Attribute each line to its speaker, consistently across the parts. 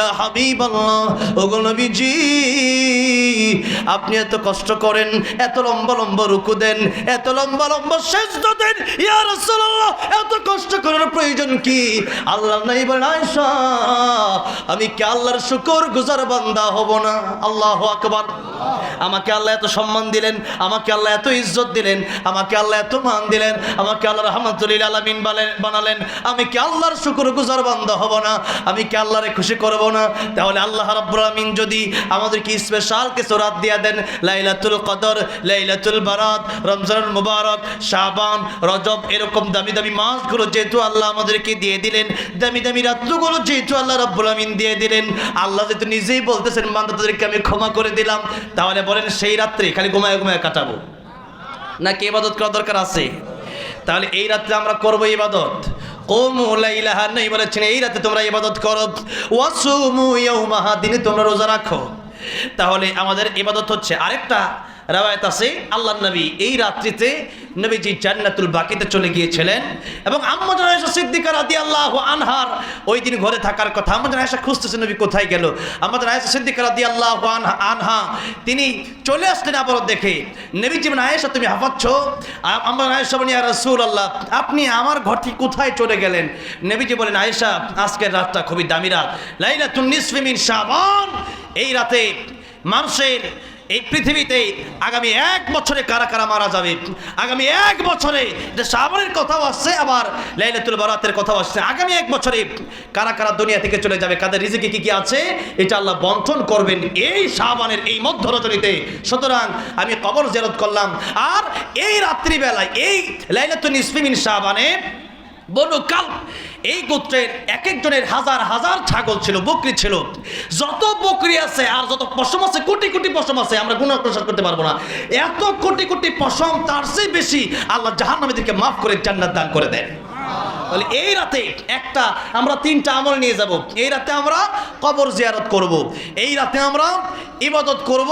Speaker 1: ইয়া হাবিবাল্লাহ ওগো নবীজি। আপনি এত কষ্ট করেন, এত লম্বা লম্বা রুকু দেন, এত লম্বা লম্বা সেজদ দেন। ইয়া রাসূলুল্লাহ, এত কষ্ট করার প্রয়োজন কি? আল্লাহ নাই বলেন, আয়েশা, আমি কি আল্লাহর শুকর গুজার বান্দা হব না? আল্লাহু আকবার। আমাকে আল্লাহ এত সম্মান দিলেন, আমাকে আল্লাহ এত ইজ্জত দিলেন, আমাকে আল্লাহ এত মান দিলেন, আমাকে আল্লাহ রহমতুল্লিল আলমিন বানালেন। আমি কি আল্লাহর শুকুর গুজার বান্দা হব না? আমি কি আল্লাহরে খুশি করব না? তাহলে আল্লাহ রাব্বুল আমিন যদি আমাদেরকে স্পেশাল কিছু রাত দিয়া দেন, লাইলাতুল কদর, লাইলাতুল বারাত, রমজানুল মুবারক, শাবান, রজব, এরকম দামি দামি মাসগুলো যেহেতু আল্লাহ আমাদেরকে দিয়ে দিলেন, দামি দামি রাত্রগুলো যেহেতু আল্লাহ রাব্বুল আমিন দিয়ে দিলেন, আল্লাহ যেহেতু নিজেই বলতেছেন, বান্দা তাদেরকে আমি ক্ষমা করে দিলাম, তাহলে বলেন সেই রাত্রে খালি ঘুমায় ঘুমায় কাটাবো। নাকি ইবাদত করা দরকার আছে? তাহলে এই রাত্রে আমরা করব ইবাদত। বলেছেন, এই রাতে তোমরা ইবাদত করো। ওয়াসুমু ইয়াউমাহা তোমরা রোজা রাখো। তাহলে আমাদের ইবাদত হচ্ছে আরেকটা রাওয়ায়াত আছে আল্লাহ নবী এই রাত্রিতে নবীজি জান্নাতুল বাকিতে চলে গিয়েছিলেন এবং আম্মাজান আয়েশা সিদ্দিকা রাদিয়াল্লাহু আনহার ওই দিন ঘরে থাকার কথা। আম্মাজান আয়েশা খুঁজতেছে নবী কোথায় গেল। আম্মাজান আয়েশা সিদ্দিকা রাদিয়াল্লাহু আনহা আনহা, তিনি চলে আসলেন আবার দেখে। নবীজি বলেন, আয়েশা, তুমি হাঁপাচ্ছ আম্মাজান আয়েশা বলেন, ইয়া রাসূলুল্লাহ, আপনি আমার ঘর থেকে কোথায় চলে গেলেন? নবীজি বলেন, আয়েশা, আজকের রাতটা খুবই দামি রাত। লাইলাতুন নিসফি মিন শাবান। এই রাতে মানুষের এই পৃথিবীতে আগামী এক বছরে কারা কারা মারা যাবে? আগামী এক বছরে যে সাবানের কথাও আসছে, আবার লাইলাতুল বারাতের কথাও আসছে। আগামী এক বছরে কারা কারা দুনিয়া থেকে চলে যাবে, কাদের রিজিকে কি কি আছে, এটা আল্লাহ বন্টন করবেন এই সাবানের এই মধ্য রজনীতে সুতরাং আমি কবর জেরত করলাম। আর এই রাত্রিবেলায়, এই লাইলাতুল ইসমিন সাবানে বনু কাল এই গোত্রের এক একজনের হাজার হাজার ছাগল ছিল, বকরি ছিল। যত বকরি আছে আর যত পশম আছে, কোটি কোটি পশম আছে, আমরা গুণ প্রসার করতে পারব না। এত কোটি কোটি পশম তার চেয়ে বেশি আল্লাহ জাহান্নামীদেরকে মাফ করে জান্নাত দান করে দেন। তাহলে এই রাতে একটা আমরা তিনটা আমল নিয়ে যাব। এই রাতে আমরা কবর জিয়ারত করব। এই রাতে আমরা ইবাদত করব,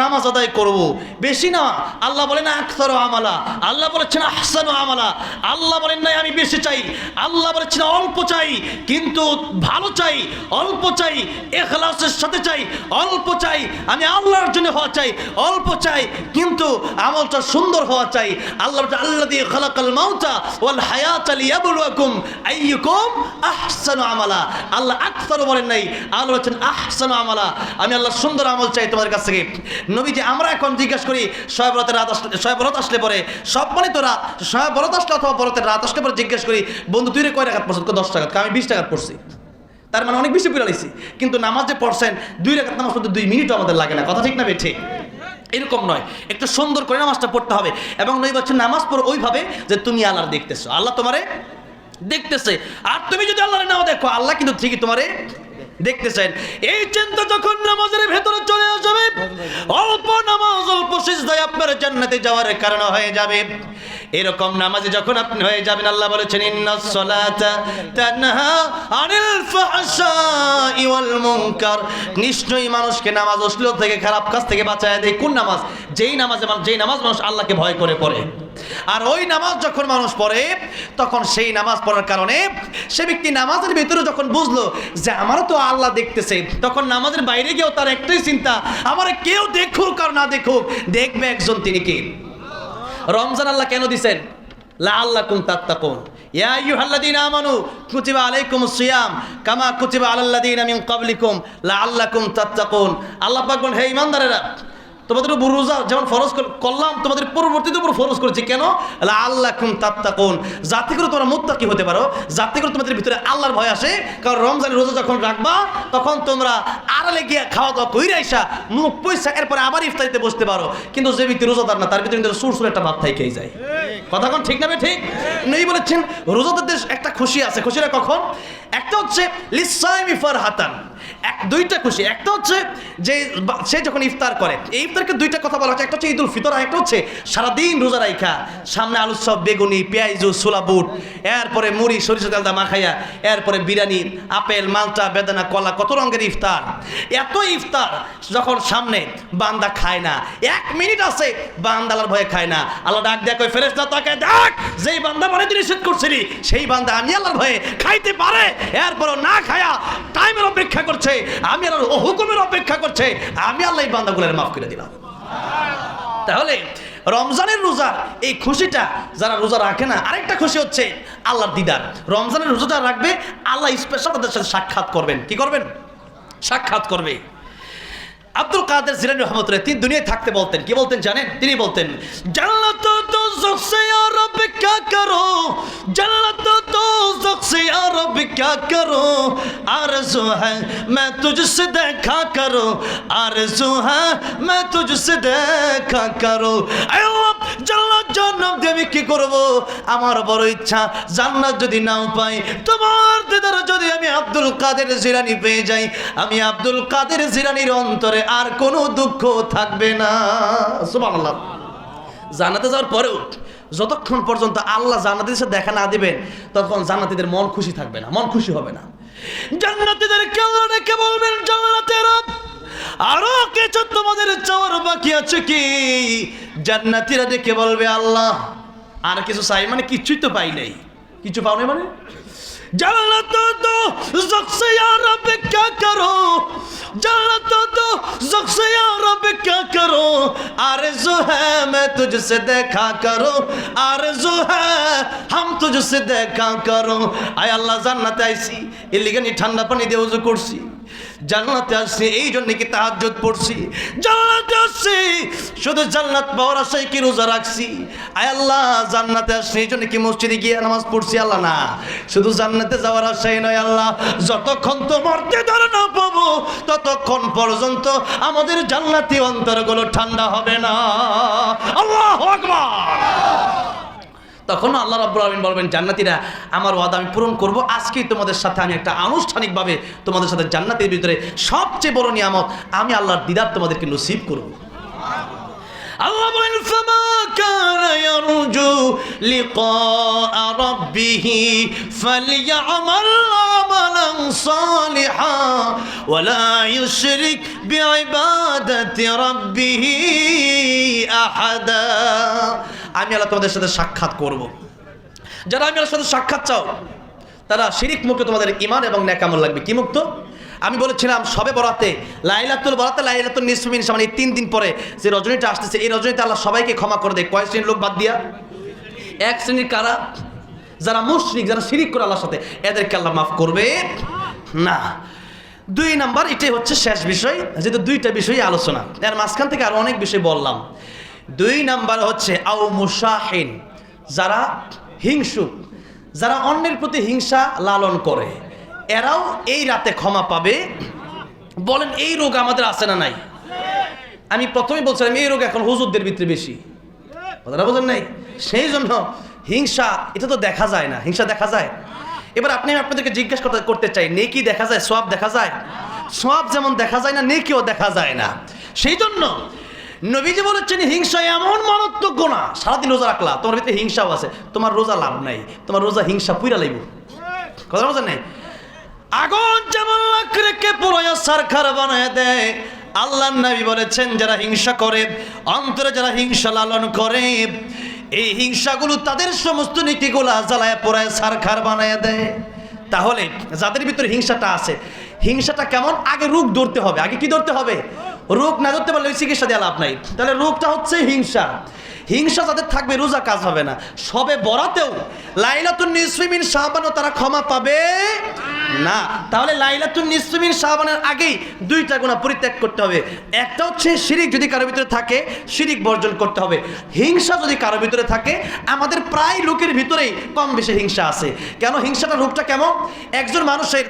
Speaker 1: নামাজ আদায় করব। বেশি না, আল্লাহ বলেন আখতার আমালা। আল্লাহ বলেছেন, আহসান আমালা। আল্লাহ বলেন, নাই, আমি বেশি চাই। আল্লাহ বলেছেন, অল্প চাই। কিন্তু ভালো চাই, অল্প চাই, এখলাসের সাথে চাই, অল্প চাই, আমি আল্লাহর জন্য হওয়া চাই, অল্প চাই, কিন্তু আমলটা সুন্দর হওয়া চাই। আল্লাহ আল্লাহ দিয়ে খালাকাল মাউতা ওয়াল হায়াত লিয়াবলুয়াকুম আইয়ুকুম আহসানু আমালা। আল্লাহ আকসারও বলেন নাই, আল্লাহ বলেছেন, আহসানু আমালা। আমি আল্লাহ সুন্দর আমল চাই তোমাদের কাছ থেকে। নবীজি, আমরা এখন জিজ্ঞাসা করি শয়ে বরতের রাত আসলে শয়ে বরত আসলে পরে সব মানে তো রাত শয়ে বরত আসলে অথবা বরতের রাত আসলে পরে জিজ্ঞেস করি, বন্ধু, তুই কয় টাকা পড়ছেন দশ টাকা আমি বিশ টাকা পড়ছি। তার মানে অনেক বেশি পড়ে লাইছি কিন্তু নামাজ যে পড়ছেন, দুই রেখাত নামাজ পড়তে দুই মিনিটও আমাদের লাগে না। কথা ঠিক না বেঠে? এরকম নয়। একটু সুন্দর করে নামাজটা পড়তে হবে। এবং নই বলছে নামাজ পড়ো ওইভাবে যে তুমি আল্লাহর দেখতেছো। আল্লাহ তোমারে দেখতেছে। আর তুমি যদি আল্লাহর নাও দেখো, আল্লাহ কিন্তু ঠিকই তোমারে দেখতেছেন, এই চিন্তা যখন নামাজের ভেতরে চলে আসবে, অল্প নামাজ, অল্প সিজদায় আপনার জান্নাতে যাওয়ার কারণ হয়ে যাবে। এরকম নামাজে যখন আপনি হয়ে যাবেন, আল্লাহ বলেছেন ইন্নাস সালাতা তানহা আনিল ফাহশাই ওয়াল মুনকার। নিশ্চয়ই মানুষকে নামাজ অশ্লীল থেকে, খারাপ কাজ থেকে বাঁচায় দেয়। কোন নামাজ? যেই নামাজে যেই নামাজ মানুষ আল্লাহকে ভয় করে পড়ে। আর ওই নামাজ যখন মানুষ পড়ে, তখন সেই নামাজ পড়ার কারণে সে ব্যক্তি নামাজের ভিতরে যখন বুঝলো যে আমারও তো আল্লাহ দেখতেছে, তখন নামাজের বাইরে গিয়েও তার একটাই চিন্তা, আমার কেউ দেখুক আর না দেখুক, দেখবে একজন তিনি কি? রমজান আল্লাহ কেন দিছেন? লা আল্লাহ কুম তাত্তাকুন। ইয়া আইয়ুহাল্লাযীনা আমানু, কুতিবা আলাইকুমুস সিয়াম, কামা কুতিবা আলাল্লাযীনা মিন ক্বাবলিকুম লাআল্লাকুম তাত্তাকুন। আল্লাহ পাক বলেন, হে ঈমানদারেরা তোমাদের উপর রোজা যেমন ফরজ করলাম, তোমাদের পরবর্তীতে উপর ফরজ করেছি। কেন? আল্লাহ কুম তাত্তাকুন। যাতে করে তোমরা মুত্তাকি হতে পারো, যাতে করে তোমাদের ভিতরে আল্লাহর ভয় আসে, কারণ রমজানের রোজা যখন রাখবা, তখন তোমরা আড়ালে গিয়ে খাওয়া দাওয়া কইরে আইসা, মুখ পয়সা এরপরে আবার ইফতারিতে বসতে পারো। কিন্তু যে ব্যক্তি রোজাদার না, তার ভিতরে সুর সুর একটা ভাব থাইকেই যায়। কথা কোন ঠিক না ঠিক? নেই বলেছেন, রোজাদারদের একটা খুশি আছে। খুশিটা কখন? একটা হচ্ছে লিসাইমি ফারহাতান। এক, দুইটা খুশি। একটা হচ্ছে যে সে যখন ইফতার করে, এই ইফতারকে দুইটা কথা বলা হচ্ছে। একটা হচ্ছে ঈদুল ফিতর, আর একটা হচ্ছে সারাদিন রোজা রাইখা। সামনে আলু সব, বেগুনি, পেঁয়াজু সোলা বুট, এরপরে মুড়ি সরিষা তেল দা মাখাইয়া, এরপরে বিরিয়ানি, আপেল, মালটা, বেদানা, কলা, কত রঙের ইফতার। এত ইফতার যখন সামনে বান্দা খায় না, এক মিনিট আছে বান্দালার ভয়ে খায় না। আল্লাহ ডাক দেয়া কই ফেরেশতা তাকে ডাক, যেই বান্দা মানে নিষেধ করছিলি, সেই বান্দা আমি আল্লাহর ভয়ে খাইতে পারে। এরপরও না খায়া টাইমের অপেক্ষা করছে। করছে, আমি আল্লাহর হুকুমের অপেক্ষা করছে, আমি আল্লাহ এই বান্দাগুলোর মাফ করে দিলাম। তাহলে রমজানের রোজা, এই খুশিটা যারা রোজা রাখে না, আরেকটা খুশি হচ্ছে আল্লাহর দিদার। রমজানের রোজা যারা রাখবে, আল্লাহ স্পেশাল তাদের সাথে সাক্ষাৎ করবেন। কি করবেন? সাক্ষাৎ করবে। আব্দুল কাদের জিলানি রহমতুল্লাহ, তিনি দুনিয়ায় থাকতে বলতেন, কি বলতেন জানেন? তিনি বলতেন, জান্নাত দোজখ সে ইয়া রব क्या करो जन्नत दोजख से या रब क्या करो आरज़ू है मैं तुझसे देखा करो आरज़ू है मैं तुझसे দেখা করো আয় আল্লাহ, জান্নাত জান্নাত দিয়ে আমি কি করব আমার বড় ইচ্ছা জান্নাত যদি নাও পাই তোমার দিদার যদি আমি আব্দুল কাদের জিলানি পেয়ে যাই আমি আব্দুল কাদের জিলানির অন্তরে আর কোনো দুঃখ থাকবে না সুবহানাল্লাহ জান্নাতে যাওয়ার পরেও যতক্ষণ পর্যন্ত আল্লাহ জানাতে সাথে দেখা না দিবেন, ততক্ষণ জান্নাতিদের মন খুশি থাকবে না, মন খুশি হবে না। জান্নাতিদের কেউ রেখে বলবেন জান্নাতের আরও কিছু তোমাদের চাওয়ার বাকি আছে কি? জান্নাতিরা ডেকে বলবে, আল্লাহ, আর কিছু চাই মানে কিছুই তো পাই নাই। কিছু পাও নাই মানে जन्नत दो जख से या रब क्या करो जन्नत दो जख से या रब क्या करो आरज़ू है मैं तुझसे देखा करो आरज़ू है हम तुझसे দেখা করো আয় আল্লাহ জান্নাতে আইছি এর লিগে নি ঠান্ডা পানি দিয়ে উজু করছি জান্নাতে আসছি এই জন্য কি তাহাজ্জুদ পড়ছি? জান্নাতে আসছি, শুধু জান্নাত পাওয়ার আশায় কি রোজা রাখছি? আয় আল্লাহ, জান্নাতে আসছি এই জন্য কি মসজিদে গিয়ে নামাজ পড়ছি? আল্লাহ না, শুধু জান্নাতে যাওয়ার আশাই নয় আল্লাহ, যতক্ষণ তোমার ধরে না পাবো, ততক্ষণ পর্যন্ত আমাদের জান্নাতি অন্তরগুলো ঠান্ডা হবে না। আল্লাহ আকবার! তখন আল্লাহ রাব্বুল আলামিন বলবেন, জান্নাতীরা, আমার ওয়াদা আমি পূরণ করব। আজকেই তোমাদের সাথে আমি একটা আনুষ্ঠানিকভাবে তোমাদের সাথে জান্নাতের ভিতরে সবচেয়ে বড় নিয়ামত আমি আল্লাহর দিদার তোমাদেরকে নসিব করব। আল্লাহ বলেন, ফামা কানা ইয়ারজু লিকা রাব্বিহি ফালইআমাল আমালান সালিহা ওয়ালা ইউশরিক বিইবাদাতি রাব্বিহি আহাদা। আমি আল্লাহ তোমাদের সাথে সাক্ষাৎ করব। যারা আমি আল্লাহর সাথে সাক্ষাৎ চাও, তারা শিরিক মুক্ত তোমাদের ইমান এবং ন্যাকামল লাগবে। কি মুক্ত? আমি বলেছিলাম, সবে বরাতে, লাইলাতুল বরাতে লাইলাতুল নিসমিন মানে এই তিন দিন পরে যে রজনীটা আসতেছে, এই রজনীতে আল্লাহ সবাইকে ক্ষমা করে দেয়। কয় শ্রেণির লোক বাদ দিয়া? এক শ্রেণির কারা? যারা মুশরিক, যারা শিরিক করে আল্লাহর সাথে, এদেরকে আল্লাহ মাফ করবে? না। দুই নাম্বার, এটাই হচ্ছে শেষ বিষয়, যেহেতু দুইটা বিষয় আলোচনা। এর মাঝখান থেকে আরও অনেক বিষয় বললাম। দুই নাম্বার হচ্ছে আও মুসাহিন যারা হিংসুক, যারা অন্যের প্রতি হিংসা লালন করে। এরাও এই রাতে ক্ষমা পাবে। বলেন, এই রোগ আমাদের আছে না নাই? আমি প্রথমেই বলছিলাম, এই রোগ এখন হুজুরদের ভিতরে বেশি। কথাটা বোঝেন নাই? সেই জন্য হিংসা, এটা তো দেখা যায় না। হিংসা দেখা যায়। এবার আপনি আপনাদেরকে জিজ্ঞেস করতে চাই, নেকি দেখা যায় সব দেখা যায়? সব যেমন দেখা যায় না, নেকিও দেখা যায় না। সেই জন্য নবীজি বলেছেন, হিংসা এমন মারাত্মক গোনা সারাদিন রোজা রাখলা, তোমার ভিতরে হিংসাও আছে, তোমার রোজা লাভ নাই, তোমার রোজা হিংসা পুইরা লাইব। কথা বোঝেন নাই? আগুন যেমন লাখ রেখে পুরো সরকার বানায় দেয় আল্লাহ নবী বলেছেন, যারা হিংসা করে, অন্তরে যারা হিংসা লালন করে, এই হিংসাগুলো তাদের সমস্ত নীতিগুলা জ্বালায় পোড়ায় সারখার বানায় দেয়। তাহলে যাদের ভিতরে হিংসাটা আছে, হিংসাটা কেমন? আগে রোগ ধরতে হবে, আগে কি ধরতে হবে? রোগ না ধরতে পারলে ওই চিকিৎসা দেওয়া লাভ নাই। তাহলে রোগটা হচ্ছে হিংসা। হিংসা যাদের থাকবে, রোজা কাজ হবে না। সবে বরাতেও লাইলাতুন নিসফিমিন শাহবানও তারা ক্ষমা পাবে না। তাহলে লাইলাতুন নিসফিমিন শাহবানের আগেই দুইটা গুণা পরিত্যাগ করতে হবে। একটা হচ্ছে শিরিক যদি কারোর ভিতরে থাকে, শিরিক বর্জন করতে হবে। হিংসা যদি কারোর ভিতরে থাকে, আমাদের প্রায় লোকের ভিতরেই কম বেশি হিংসা আছে। কেন? হিংসাটা রূপটা কেমন? একজন মানুষের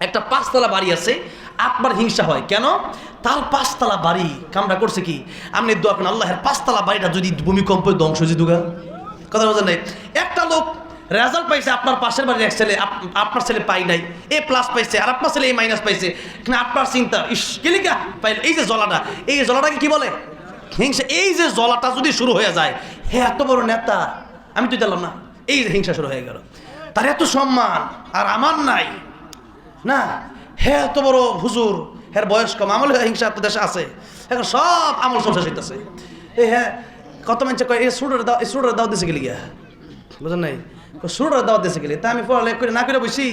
Speaker 1: একটা পাঁচতলা বাড়ি আছে আপনার হিংসা হয়। কেন? তার পাঁচতলা বাড়ি। কামরা করছে কি? আপনি দোয়া করেন, আল্লাহের পাঁচতলা বাড়িটা যদি ভূমিকম্প ধ্বংস দুগা কথা বলছেন নাই? একটা লোক রেজাল্ট পাইছে আপনার পাশের বাড়ির এক ছেলে, আপ- আপনার ছেলে পাই নাই। এ প্লাস পাইছে, আর আপনার ছেলে এ মাইনাস পাইছে। কিন্তু আপনার চিন্তা, ইস কেলিকা পাইল, এই যে জলাটা, এই জলাটাকে কি বলে? হিংসা, এই যে জলাটা যদি শুরু হয়ে যায়, হে, এত বড় নেতা। আমি তো জানলাম না, এই যে হিংসা শুরু হয়ে গেল। তার এত সম্মান, আর আমার নাই। না হে এত বড় হুজুর হ্যাঁ বয়স কম আমল হিংসা আপনার দেশে আছে। এখন সব আমল সব শেষ হইতেছে। এই হ্যাঁ কত মানুষ কয় এই সুরের দাও এই সুরের দাও দিছে গেলি গিয়া? বুঝলেন নাই? সুরের দাও দিছে গেলি। তা আমি পড়ালে করে, না করে বসি।